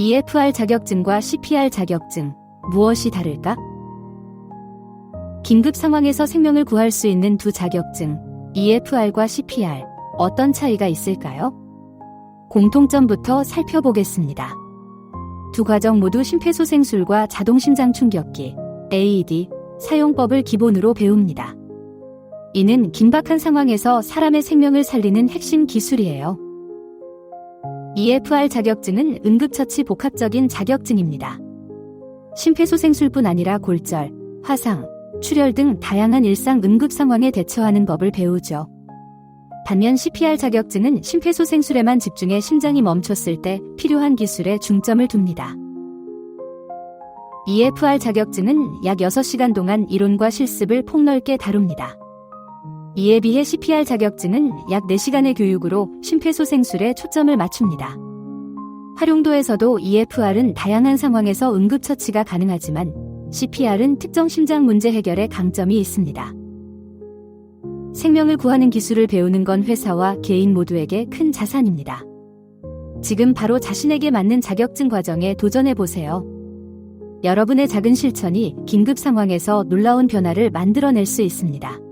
EFR 자격증과 CPR 자격증, 무엇이 다를까? 긴급 상황에서 생명을 구할 수 있는 두 자격증, EFR과 CPR, 어떤 차이가 있을까요? 공통점부터 살펴보겠습니다. 두 과정 모두 심폐소생술과 자동심장 충격기, AED, 사용법을 기본으로 배웁니다. 이는 긴박한 상황에서 사람의 생명을 살리는 핵심 기술이에요. EFR 자격증은 응급처치 복합적인 자격증입니다. 심폐소생술뿐 아니라 골절, 화상, 출혈 등 다양한 일상 응급 상황에 대처하는 법을 배우죠. 반면 CPR 자격증은 심폐소생술에만 집중해 심장이 멈췄을 때 필요한 기술에 중점을 둡니다. EFR 자격증은 약 6시간 동안 이론과 실습을 폭넓게 다룹니다. 이에 비해 CPR 자격증은 약 4시간의 교육으로 심폐소생술에 초점을 맞춥니다. 활용도에서도 EFR은 다양한 상황에서 응급처치가 가능하지만 CPR은 특정 심장 문제 해결에 강점이 있습니다. 생명을 구하는 기술을 배우는 건 회사와 개인 모두에게 큰 자산입니다. 지금 바로 자신에게 맞는 자격증 과정에 도전해 보세요. 여러분의 작은 실천이 긴급 상황에서 놀라운 변화를 만들어낼 수 있습니다.